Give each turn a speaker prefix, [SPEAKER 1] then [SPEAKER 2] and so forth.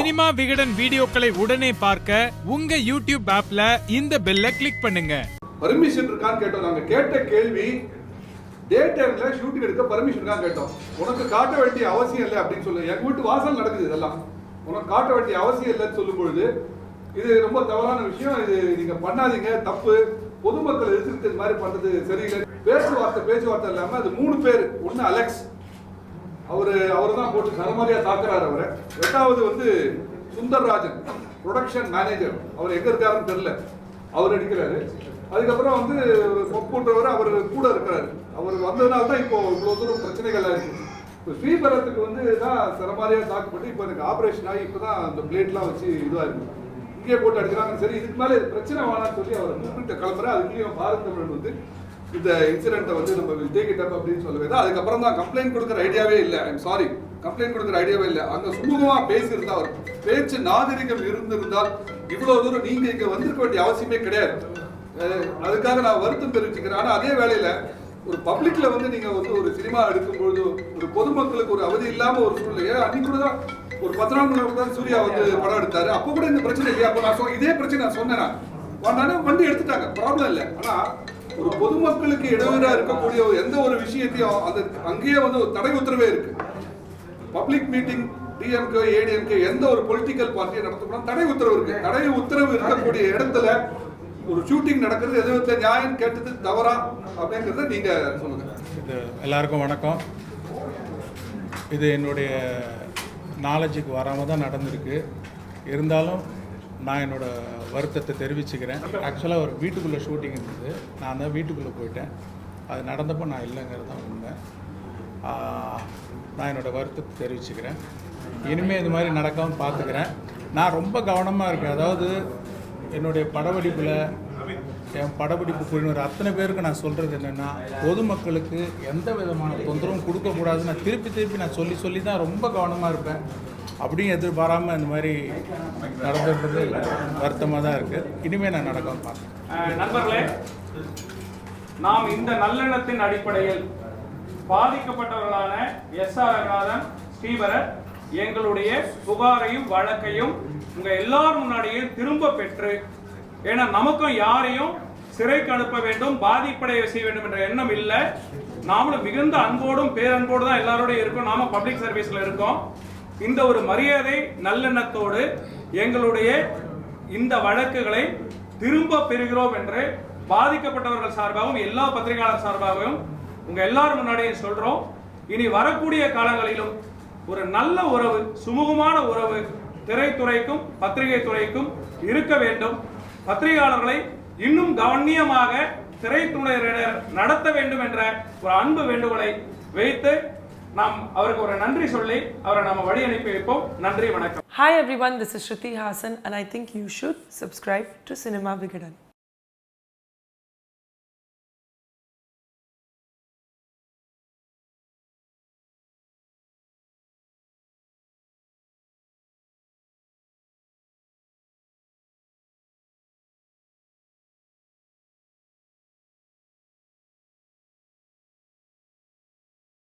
[SPEAKER 1] Cinema Vikatan வீடியோக்களை உடனே பார்க்க உங்க யூடியூப் ஆப்ல இந்த பெல்ல கிளிக் பண்ணுங்க.
[SPEAKER 2] பர்மிஷன் இருக்கான்னு கேட்டோம். நாங்க கேட்ட கேள்வி டே டைம்ல ஷூட்டிங் எடுக்க பர்மிஷன் தான் கேட்டோம். உனக்கு காட்ட வேண்டிய அவசியம் இல்லை அப்படின்னு சொல்லு. எங்க வீட்டு வாசல் நடக்குது இதெல்லாம். உனக்கு காட்ட வேண்டிய அவசியம் இல்லைன்னு சொல்லும் பொழுது இது ரொம்ப தவறான விஷயம். இது நீங்க பண்ணாதீங்க. தப்பு. பொதுமக்கள் எதிர்த்து இது மாதிரி பண்றது சரியில்லை. பேச்சுவார்த்தை பேச்சுவார்த்தை இல்லாம அது மூணு பேர். ஒன்னு அலெக்ஸ் அவரு அவர் தான் போட்டு சரமாரியா தாக்குறாரு அவரை. ரெண்டாவது வந்து சுந்தர்ராஜன் ப்ரொடக்ஷன் மேனேஜர் அவர் எங்க இருக்காருன்னு தெரியல. அவர் அடிக்கிறாரு. அதுக்கப்புறம் வந்து பொப்புன்றவர் அவர் கூட இருக்கிறாரு. அவர் வந்ததுனால தான் இப்போ இவ்வளோ தூரம் பிரச்சனைகள் இருக்கு இப்போ ஸ்ரீபரத்துக்கு வந்து தான் சரமாரியாக தாக்கப்பட்டு இப்போ எனக்கு ஆப்ரேஷன் ஆகி இப்போ தான் அந்த பிளேட்லாம் வச்சு இதுவாக இருக்கு இங்கே போட்டு அடிக்கிறாங்க. சரி இதுக்கு மேலே பிரச்சனை வேணாம்னு சொல்லி அவர் மூமெண்ட்டை கிளம்புறேன். அதுக்குள்ளேயும் பாரத் தமிழன் வந்து இந்த இன்சிடென்ட்டை வந்து நம்ம டேக் இட் அப் அப்படின்னு சொல்லவே அதுக்கப்புறம் தான் கம்ப்ளைண்ட் கொடுக்குற ஐடியாவே இல்லை. ஐம் சாரி கம்ப்ளைண்ட் கொடுக்குற ஐடியாவே இல்லை. அங்க சுமூகமா பேசியிருந்தா அவர் பேச்சு நாகரிகம் இருந்திருந்தால் இவ்வளவு தூரம் நீங்க இங்க வந்திருக்க வேண்டிய அவசியமே கிடையாது. அதுக்காக நான் வருத்தம் தெரிவிச்சுக்கிறேன். ஆனா அதே வேளையில ஒரு பப்ளிக்ல வந்து நீங்க வந்து ஒரு சினிமா எடுக்கும் பொழுது ஒரு பொதுமக்களுக்கு ஒரு அவதி இல்லாம ஒரு சூழ்நிலை. அன்னைக்கு கூட தான் ஒரு முன்னாடி தான் சூர்யா வந்து படம் எடுத்தாரு. அப்போ கூட இந்த பிரச்சனை இல்லையா? அப்போ நான் இதே பிரச்சனை நான் சொன்னேன் நான். வண்டி எடுத்துட்டாங்க. ப்ராப்ளம் இல்லை. ஆனா ஒரு பொதுமக்களுக்கு இடையூறா இருக்கக்கூடிய எந்த ஒரு விஷயத்தையும் அது அங்கேயே வந்து தடை உத்தரவே இருக்கு. பப்ளிக் மீட்டிங் டிஎம்கே ஏடிஎம்கே எந்த ஒரு பொலிட்டிக்கல் பார்ட்டியை நடத்தப்படும் தடை உத்தரவு இருக்கு. தடை உத்தரவு இருக்கக்கூடிய இடத்துல ஒரு ஷூட்டிங் நடக்கிறது எது நியாயம் கேட்டது தவறா அப்படிங்கிறத நீங்க சொல்லுங்க.
[SPEAKER 3] இது எல்லாருக்கும் வணக்கம். இது என்னுடைய நாலேஜுக்கு வராமல் தான் நடந்திருக்கு. இருந்தாலும் நான் என்னோட வருத்தத்தை தெரிவிச்சுக்கிறேன். ஆக்சுவலாக ஒரு வீட்டுக்குள்ளே ஷூட்டிங் இருந்தது. நான் தான் வீட்டுக்குள்ளே போயிட்டேன். அது நடந்தப்போ நான் இல்லைங்கிறது தான் உண்மை நான் என்னோடய வருத்தத்தை தெரிவிச்சுக்கிறேன். இனிமேல் இது மாதிரி நடக்காமல் பார்த்துக்கிறேன் நான் ரொம்ப கவனமாக இருக்கேன். அதாவது என்னுடைய படப்பிடிப்பில் என் படப்பிடிப்பு குழுவினர் அத்தனை பேருக்கு நான் சொல்கிறது என்னென்னா பொதுமக்களுக்கு எந்த விதமான தொந்தரவும் கொடுக்கக்கூடாதுன்னு நான் திருப்பி திருப்பி நான் சொல்லி சொல்லி தான் ரொம்ப கவனமாக இருப்பேன். அப்படியும் எதிர்பாராமல் இந்த மாதிரி நடந்துன்றது வருத்தமாக தான் இருக்குது இனிமேல் நான் நடக்காம பார்க்குறேன்
[SPEAKER 4] நண்பர்களே நாம் இந்த நல்லெண்ணத்தின் அடிப்படையில் பாதிக்கப்பட்டவர்களான எஸ் ஆர் ரங்கநாதன் ஸ்ரீவரத் எங்களுடைய புகாரையும் வழக்கையும் உங்கள் எல்லார் முன்னாடியும் திரும்ப பெற்று ஏன்னா நமக்கும் யாரையும் சிறைக்கு அனுப்ப வேண்டும் பாதிப்படைய செய்ய வேண்டும் என்ற எண்ணம் இல்லை. நாமளும் மிகுந்த அன்போடும் பேரன்போடு தான் எல்லாரோடையும் இருக்கோம். நாம பப்ளிக் சர்வீஸ்ல இருக்கோம். இந்த ஒரு மரியாதை நல்லெண்ணத்தோடு எங்களுடைய இந்த வழக்குகளை திரும்ப பெறுகிறோம் என்று பாதிக்கப்பட்டவர்கள் சார்பாகவும் எல்லா பத்திரிகையாளர் சார்பாகவும் உங்க எல்லாரும் முன்னாடியும் சொல்றோம். இனி வரக்கூடிய காலங்களிலும் ஒரு நல்ல உறவு சுமூகமான உறவு திரைத்துறைக்கும் பத்திரிகை துறைக்கும் இருக்க வேண்டும். பத்திரிகையாளர்களை இன்னும் கவனியமாக திரைத்துறையினர் நடத்த வேண்டும் என்ற ஒரு அன்பு வேண்டுகோளை வைத்து நாம் அவருக்கு ஒரு நன்றி சொல்லி அவரை நம்ம வழி அனுப்பி வைப்போம் நன்றி வணக்கம்
[SPEAKER 5] hi everyone this is Shruti Haasan and I think you should subscribe to Cinema Vikatan